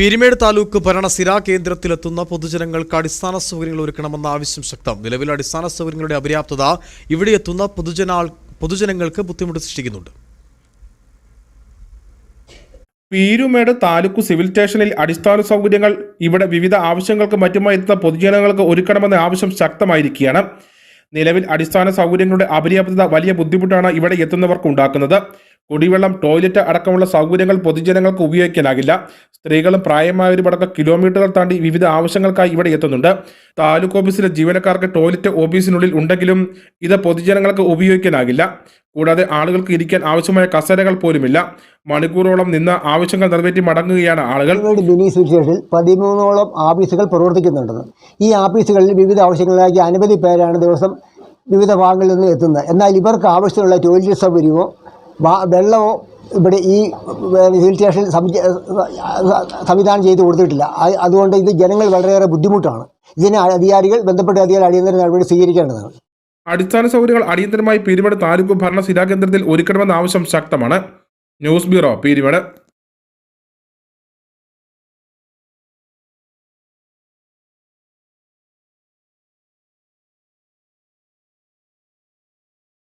പീരുമേട് താലൂക്ക് ഭരണ സിരാ കേന്ദ്രത്തിലെത്തുന്ന പൊതുജനങ്ങൾക്ക് അടിസ്ഥാന സൗകര്യങ്ങൾ ഒരുക്കണമെന്ന ആവശ്യം ശക്തം. നിലവിൽ അടിസ്ഥാന സൗകര്യങ്ങളുടെ അപര്യാപ്തത ഇവിടെ എത്തുന്ന പൊതുജന പൊതുജനങ്ങൾക്ക് ബുദ്ധിമുട്ട് സൃഷ്ടിക്കുന്നുണ്ട്. പീരുമേട് താലൂക്ക് സിവിൽ സ്റ്റേഷനിൽ അടിസ്ഥാന സൗകര്യങ്ങൾ ഇവിടെ വിവിധ ആവശ്യങ്ങൾക്ക് മറ്റുമായി എത്തുന്ന പൊതുജനങ്ങൾക്ക് ഒരുക്കണമെന്ന ആവശ്യം ശക്തമായിരിക്കുകയാണ്. നിലവിൽ അടിസ്ഥാന സൗകര്യങ്ങളുടെ അപര്യാപ്തത വലിയ ബുദ്ധിമുട്ടാണ് ഇവിടെ എത്തുന്നവർക്ക് ഉണ്ടാക്കുന്നത്. കുടിവെള്ളം ടോയ്ലറ്റ് അടക്കമുള്ള സൗകര്യങ്ങൾ പൊതുജനങ്ങൾക്ക് ഉപയോഗിക്കാനാകില്ല സ്ത്രീകളും പ്രായമായവരും അടക്കം കിലോമീറ്ററുകൾ താണ്ടി വിവിധ ആവശ്യങ്ങൾക്കായി ഇവിടെ എത്തുന്നുണ്ട്. താലൂക്ക് ഓഫീസിലെ ജീവനക്കാർക്ക് ടോയ്ലറ്റ് ഓഫീസിനുള്ളിൽ ഉണ്ടെങ്കിലും ഇത് പൊതുജനങ്ങൾക്ക് ഉപയോഗിക്കാനാകില്ല കൂടാതെ ആളുകൾക്ക് ഇരിക്കാൻ ആവശ്യമായ കസേരകൾ പോലുമില്ല. മണിക്കൂറോളം നിന്ന് ആവശ്യങ്ങൾ നിറവേറ്റി മടങ്ങുകയാണ് ആളുകൾ. സ്റ്റേഷനിൽ പതിമൂന്നോളം ഓഫീസുകൾ പ്രവർത്തിക്കുന്നുണ്ടെന്ന് ഈ ഓഫീസുകളിൽ വിവിധ ആവശ്യങ്ങളിലാക്കി അനവധി പേരാണ് ദിവസം വിവിധ ഭാഗങ്ങളിൽ നിന്ന് എത്തുന്നത്. എന്നാൽ ഇവർക്ക് ആവശ്യമുള്ള ടോയ്ലറ്റ് സൗകര്യമോ വെള്ളമോ ഇവിടെ ഈ ഹിൽ സ്റ്റേഷനിൽ സംവിധാനം ചെയ്ത് കൊടുത്തിട്ടില്ല. അതുകൊണ്ട് ഇത് ജനങ്ങൾ വളരെയേറെ ബുദ്ധിമുട്ടാണ്. ഇതിന് അധികാരികൾ ബന്ധപ്പെട്ട അധികാരികൾ അടിയന്തര നടപടി സ്വീകരിക്കേണ്ടതാണ്. അടിസ്ഥാന സൗകര്യങ്ങൾ അടിയന്തരമായി പീരുമേട് താലൂക്ക് ഭരണ സ്ഥിരാകേന്ദ്രത്തിൽ ഒരുക്കണമെന്ന ആവശ്യം ശക്തമാണ്. News bureau Peermade.